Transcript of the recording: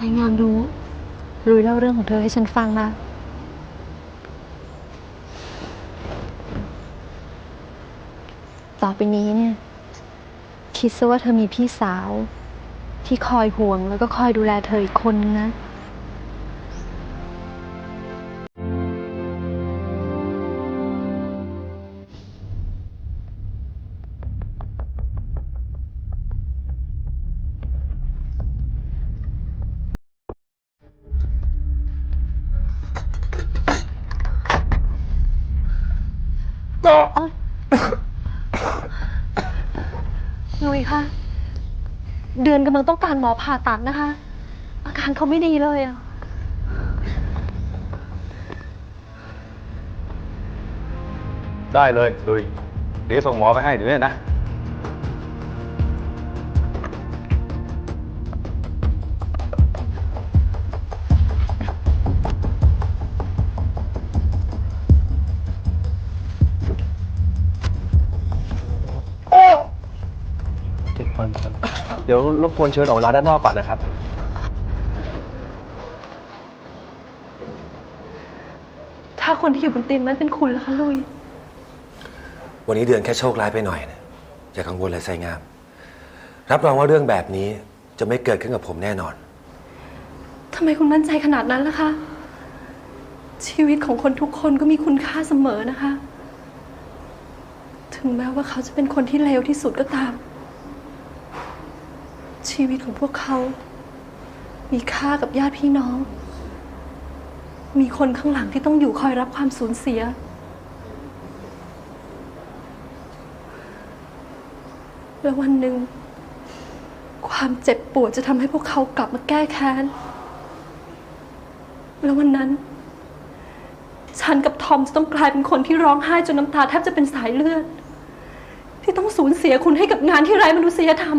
ใจงามรู้รู้เล่าเรื่องของเธอให้ฉันฟังนะ ต่อไปนี้เนี่ย คิดซะว่าเธอมีพี่สาว ที่คอยห่วงแล้วก็คอยดูแลเธออีกคนนะ นะนุ้ยคะเดือนกำลังต้องการหมอผ่าตัดนะคะ อาการเขาไม่ดีเลยอะได้เลยลุยเดี๋ยวส่งหมอไปให้เดี๋ยวนี้นะ เจ็ดวันครับ เดี๋ยวรบกวนเชิญออกร้านด้านนอกก่อนนะครับ ถ้าคนที่อยู่บนเตียงนั้นเป็นคุณล่ะคะลุย วันนี้เดือนแค่โชคร้ายไปหน่อยนะอย่ากังวลเลยไซงาม รับรองว่าเรื่องแบบนี้จะไม่เกิดขึ้นกับผมแน่นอน ทำไมคุณมั่นใจขนาดนั้นล่ะคะ ชีวิตของคนทุกคนก็มีคุณค่าเสมอนะคะ ถึงแม้ว่าเขาจะเป็นคนที่เลวที่สุดก็ตาม ชีวิตของพวกเขา มีค่ากับญาติพี่น้อง มีคนข้างหลังที่ต้องอยู่คอยรับความสูญเสีย แล้ววันหนึ่ง ความเจ็บปวดจะทำให้พวกเขากลับมาแก้แค้น แล้ววันนั้น ฉันกับทอมจะต้องกลายเป็นคนที่ร้องไห้จนน้ำตาแทบจะเป็นสายเลือด ที่ต้องสูญเสียคุณให้กับงานที่ไร้มนุษยธรรม